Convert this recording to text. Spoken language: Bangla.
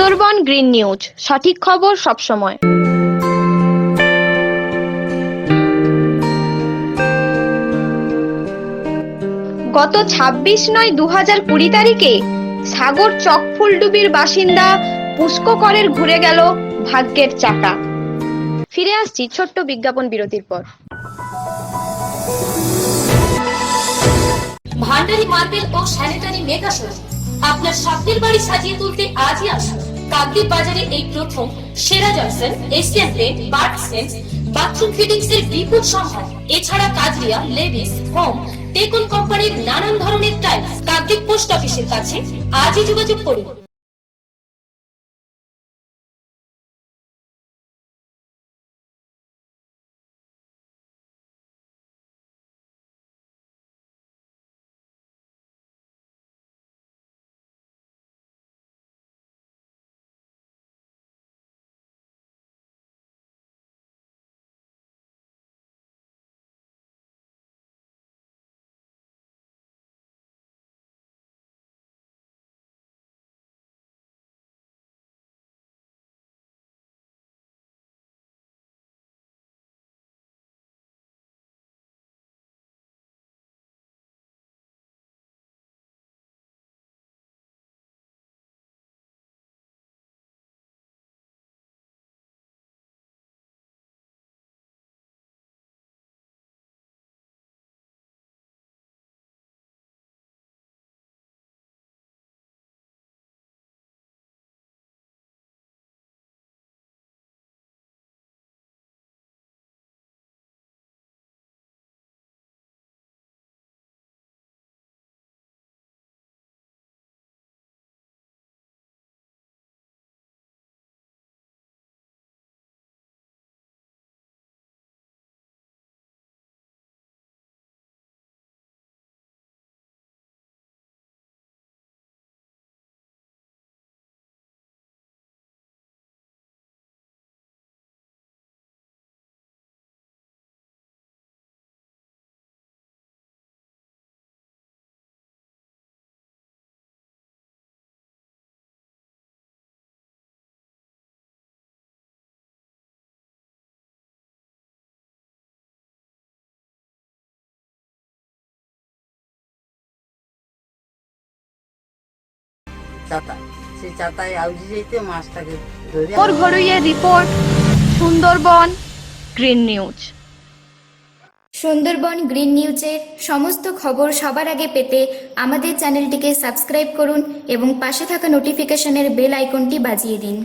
সুন্দরবন গ্রিন নিউজ, সঠিক খবর সবসময়। গত ছাব্বিশ নয় দু হাজার কুড়ি তারিখে সাগর চকফুলডুবির বাসিন্দা পুষ্ককরের ঘুরে গেল ভাগ্যের চাকা। ফিরে আসছি ছোট্ট বিজ্ঞাপন বিরতির পর। ভান্ডারি মার্বেল ও স্যানিটারি মেগা শো আপনার স্বপ্নের বাড়ি সাজিয়ে তুলতে আজই আসুন। কাকদ্বীপ বাজারে এই প্রথম সেরা Johnson Asian paint bird sense bathroom fittings এর বিপুল সম্ভার। এছাড়া কাজরিয়া, লেভিস, হোম, টেকন কোম্পানির নানান ধরনের টাইলস। কাকদ্বীপ পোস্ট অফিসের কাছে আজই যোগাযোগ করুন। চাতা সেই চাতায় আউজি যেতে মাছটাকে ধরে ওর report Sundarban green news. Sundarban green নিউজের সমস্ত খবর সবার আগে পেতে আমাদের চ্যানেলটিকে সাবস্ক্রাইব করুন এবং পাশে থাকা নোটিফিকেশনের বেল আইকনটি বাজিয়ে দিন।